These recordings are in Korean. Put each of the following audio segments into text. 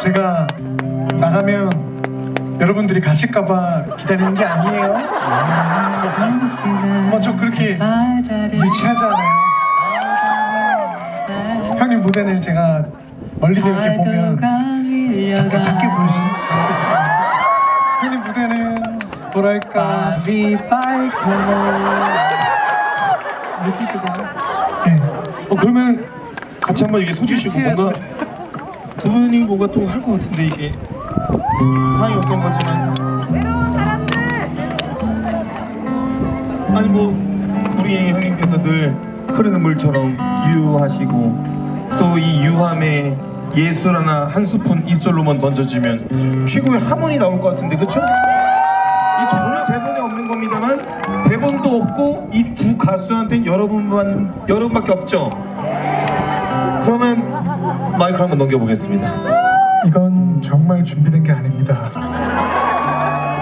제가 나가면 여러분들이 가실까봐 기다리는 게 아니에요. 뭐 저 그렇게 유치하지 않아요. 형님 무대는 제가 멀리서 이렇게 보면 잠깐 작게 보이시죠? 형님 무대는 뭐랄까 예. 어 그러면 같이 한번 이게 서주시고 뭔가 두 분이 뭔가 또 할 것 같은데 이게 상황이 어떤 거지만 아니 뭐 우리 형님께서 늘 흐르는 물처럼 유하시고 또 이 유함에 예술 하나 한 스푼 이솔로만 던져주면 최고의 하모니 나올 것 같은데 그쵸? 이 전혀 대본에 없는 겁니다만 대본도 없고 이 두 가수한테는 여러분만 여러분밖에 없죠. 그러면 마이크 한번 넘겨보겠습니다. 이건 정말 준비된 게 아닙니다.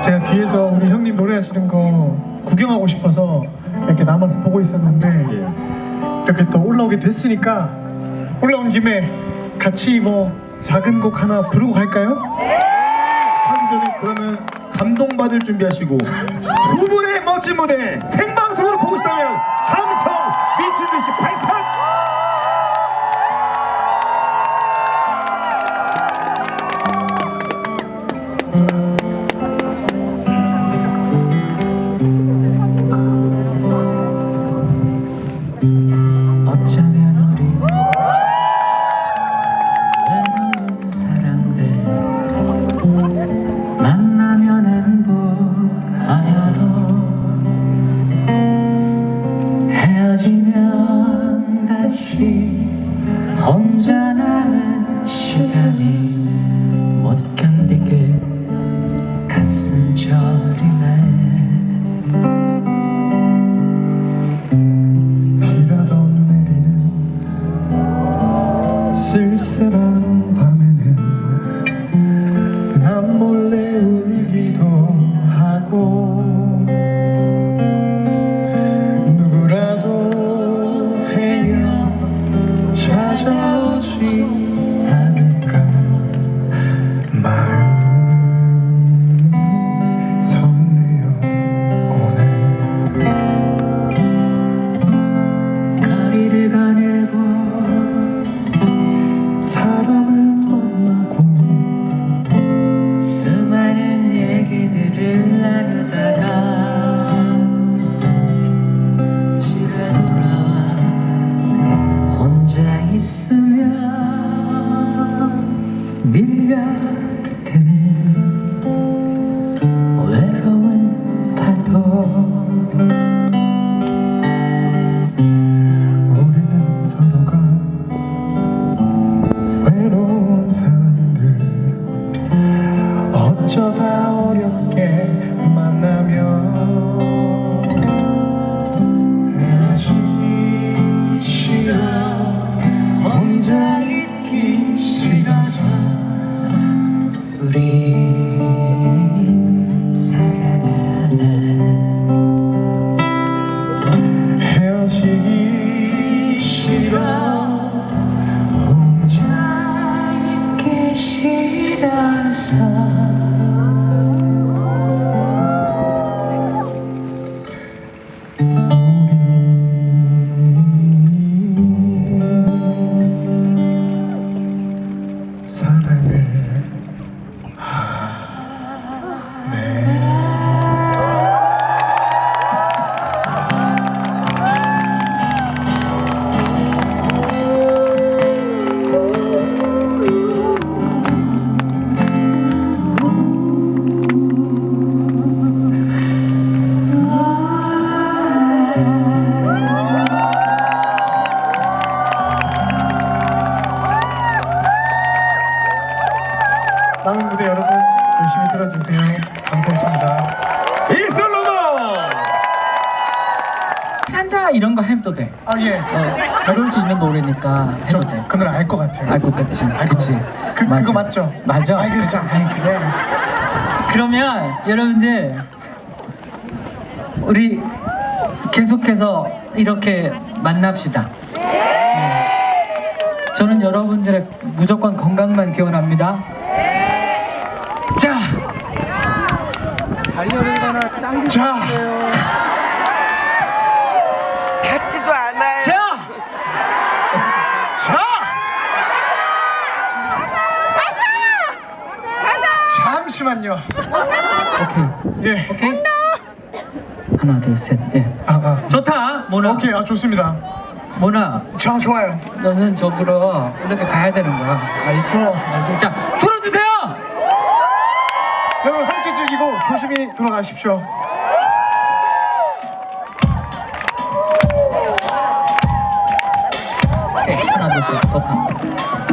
제가 뒤에서 우리 형님 노래하시는 거 구경하고 싶어서 이렇게 남아서 보고 있었는데 이렇게 또 올라오게 됐으니까 올라온 김에 같이 뭐 작은 곡 하나 부르고 갈까요? 하기 전에 그러면 감동받을 준비하시고 두 분의 멋진 무대 생방송으로 보고 싶다면 함성 미친 듯이 발산. 쓸쓸한 밤에는 난 몰래 울기도 하고 있으면 밀려드는 외로운 파도. 우리는 서로가 외로운 사람들. 어쩌다 어렵게 만나면 우리 사랑하네 헤어지기 싫어 혼자 있기 싫어서 남은 무대 여러분 열심히 들어주세요. 감사했습니다. 이런 거 해도 돼. 아 예. 어, 배울 수 있는 노래니까 저 해도 돼. 그 노래 알것 같아요. 알것 같지. 알 그치. 것 같아요. 그- 그거 맞죠? 맞아. 알겠어. 아니, 그래. 그러면 여러분들 우리 계속해서 이렇게 만납시다. 네. 저는 여러분들의 무조건 건강만 기원합니다. 자, 닿지도 않아요. 자, 자, 잠시만요. 오케이, 예, 오케이. 하나, 둘, 셋, 예. 아, 아. 좋다, 모나. 오케이, 아 좋습니다. 모나, 자, 좋아요. 너는 저기로 이렇게 가야 되는 거야. 알죠? 알지? 자, 풀어주세요. 여러분 함께 즐기고 조심히 돌아가십시오. 오케이, 하나.